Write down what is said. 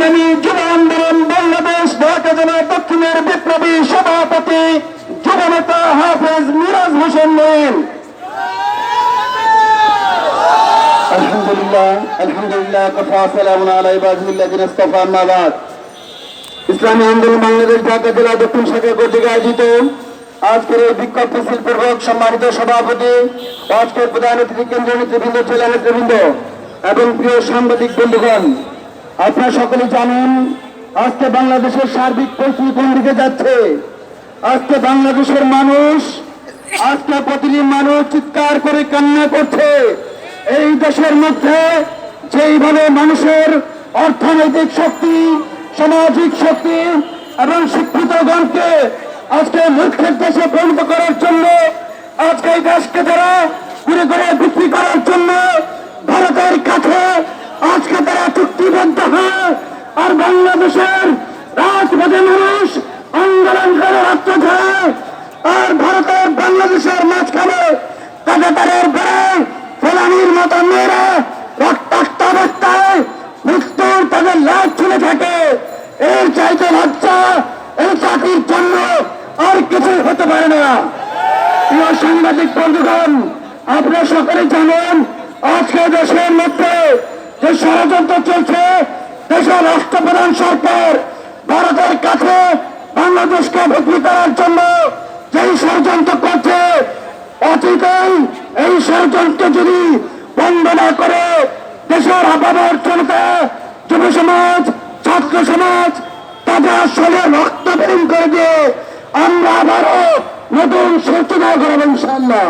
ইসলামী যুব আন্দোলন বাংলাদেশ, ঢাকা জেলা দক্ষিণের বিপ্লবী সভাপতি যুব নেতা হাফেজ মিরাজ হোসেন নয়ন। আলহামদুলিল্লাহ কথা ইসলামী আন্দোলন দক্ষিণ আজকের সভাপতি, আজকের এবং প্রিয় সাংবাদিক বন্ধুগণ আপনারা সকলে জানেন, আজকে বাংলাদেশের সার্বিক পরিস্থিতি কোন দিকে যাচ্ছে? আজকে বাংলাদেশের মানুষ, আজকে প্রতিটি মানুষ চিৎকার করে কান্না করছে। এই দেশের মধ্যে যেইভাবে মানুষের অর্থনৈতিক শক্তি, সামাজিক শক্তি এবং শিক্ষিত গণকে আজকে মুখ্যের দেশে পরিণত করার জন্য আজকে এই দেশকে তারা ঘুরে ঘুরে বিক্রি করার জন্য ভারতের কাছে আজকে তারা চুক্তিবদ্ধ হয় আর বাংলাদেশের রাজপথে মানুষ আন্দোলন করে, রক্ত আর ভারতের বাংলাদেশের মাঝখানে কাটাতারের বেড়ে ফেলানির মতো মেয়েরা রক্তাক্ত অবস্থায় মৃত্যুর তাদের লাভ চলে থাকে। এর চাইতে লজ্জা এই চাকরির জন্য আর কিছু হতে পারে না। প্রিয় সাংবাদিক বন্ধুগণ, আপনারা সকলে জানেন আজকে দেশের মধ্যে ষড়যন্ত্র চলছে। দেশের রাষ্ট্রপ্রধান সরকার ভারতের কাছে বাংলাদেশকে বিক্রি করার জন্য যেই ষড়যন্ত্র করছে, অতীতেই এই ষড়যন্ত্র যদি বন্ধ না করে দেশের আবাবের জনতা, যুব সমাজ, ছাত্র সমাজ তাদের আসলে রক্ত করে দিয়ে আমরা আবারও নতুন সূচনা করব ইনশাল্লাহ